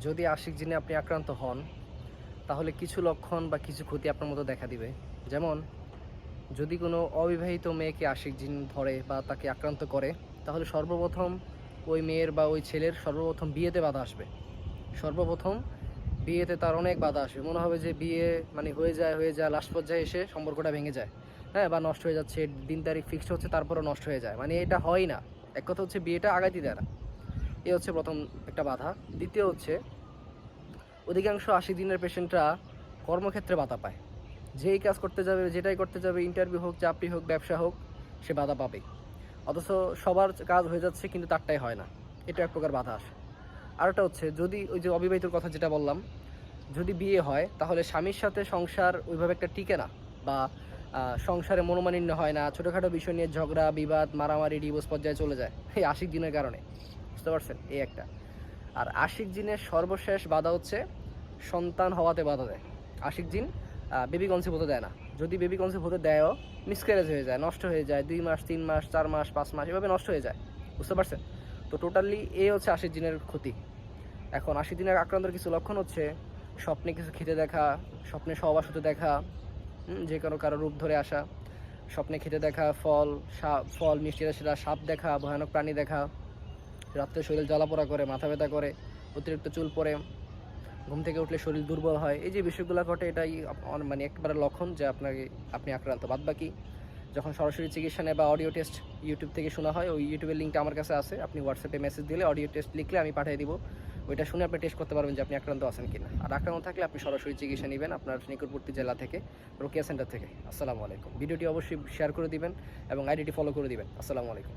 যদি আশিক জিনে আপনি আক্রান্ত হন, তাহলে কিছু লক্ষণ বা কিছু ক্ষতি আপনার মতো দেখা দিবে। যেমন, যদি কোনো অবিবাহিত মেয়েকে আশিক জিন ধরে বা তাকে আক্রান্ত করে, তাহলে সর্বপ্রথম ওই মেয়ের বা ওই ছেলের সর্বপ্রথম বিয়েতে বাধা আসবে। সর্বপ্রথম বিয়েতে তার অনেক বাধা আসবে। মনে হবে যে বিয়ে মানে হয়ে যায় হয়ে যায় লাস্ট পর্যায়ে এসে সম্পর্কটা ভেঙে যায়। হ্যাঁ বা নষ্ট হয়ে যাচ্ছে, দিন তারিখ ফিক্সড হচ্ছে, তারপরও নষ্ট হয়ে যায়। মানে এটা হয় না। এক কথা হচ্ছে বিয়েটা আগাইতে দেয় না। এ হচ্ছে প্রথম একটা বাধা। দ্বিতীয় হচ্ছে, অধিকাংশ আশি দিনের পেশেন্টরা কর্মক্ষেত্রে বাধা পায়। যেই কাজ করতে যাবে, যেটাই করতে যাবে ইন্টারভিউ হোক, চাকরি হোক, ব্যবসা হোক, সে বাধা পাবে অথচ সবার কাজ হয়ে যাচ্ছে, কিন্তু তারটাই হয় না। এটা এক প্রকার বাধা আসে। আরেকটা হচ্ছে, যদি ওই যে অবিবাহিতর কথা যেটা বললাম, যদি বিয়ে হয়, তাহলে স্বামীর সাথে সংসার ওইভাবে একটা টিকে না বা সংসারে মনোমালিন্য হয় না, ছোটোখাটো বিষয় নিয়ে ঝগড়া, বিবাদ, মারামারি ডিভোর্স পর্যায়ে চলে যায়, এই আশিক দিনের কারণে। বুঝতে পারছেন? এই একটা। আর আশিক জিনের সর্বশেষ বাধা হচ্ছে সন্তান হওয়াতে বাধা দেয়। আশিক জিন বেবি কনসেপ্ট হতে দেয় না। যদি বেবি কনসেপ্ট হতে দেয়ও মিসক্যারেজ হয়ে যায়, নষ্ট হয়ে যায়, দুই মাস, তিন মাস, চার মাস, পাঁচ মাস, এভাবে নষ্ট হয়ে যায়। বুঝতে পারছেন? তো টোটালি এ হচ্ছে আশিক দিনের ক্ষতি। এখন আশি দিনের আক্রান্তের কিছু লক্ষণ হচ্ছে স্বপ্নে কিছু খেতে দেখা, স্বপ্নে সহবাস হতে দেখা যে কোনো কারও রূপ ধরে আসা, স্বপ্নে খেতে দেখা, ফল ফল, মিষ্টি, সেটা, সাপ দেখা, ভয়ানক প্রাণী দেখা রাত্রে শরীর জ্বালাপোড়া করে, মাথা ব্যথা করে, অতিরিক্ত চুল পড়ে, ঘুম থেকে উঠলে শরীর দুর্বল হয়। এই যে বিষয়গুলো ঘটে, এটাই মানে একবারে লক্ষণ যে আপনাকে, আপনি আক্রান্ত। বাদ বাকি যখন সরাসরি চিকিৎসা নেয় বা অডিও টেস্ট ইউটিউব থেকে শোনা হয়, ওই ইউটিউবের লিঙ্কটা আমার কাছে আছে। আপনি হোয়াটসঅ্যাপে মেসেজ দিলে অডিও টেস্ট লিখলে আমি পাঠিয়ে দিব। ওইটা শুনে আপনি টেস্ট করতে পারবেন যে আপনি আক্রান্ত আছেন কিনা। আর আক্রান্ত থাকলে আপনি সরাসরি চিকিৎসা নেবেন আপনার নিকটবর্তী জেলা থেকে, রোকিয়া সেন্টার থেকে। আসসালামু আলাইকুম। ভিডিওটি অবশ্যই শেয়ার করে দিবেন এবং আইডিটি ফলো করে দিবেন। আসসালামু আলাইকুম।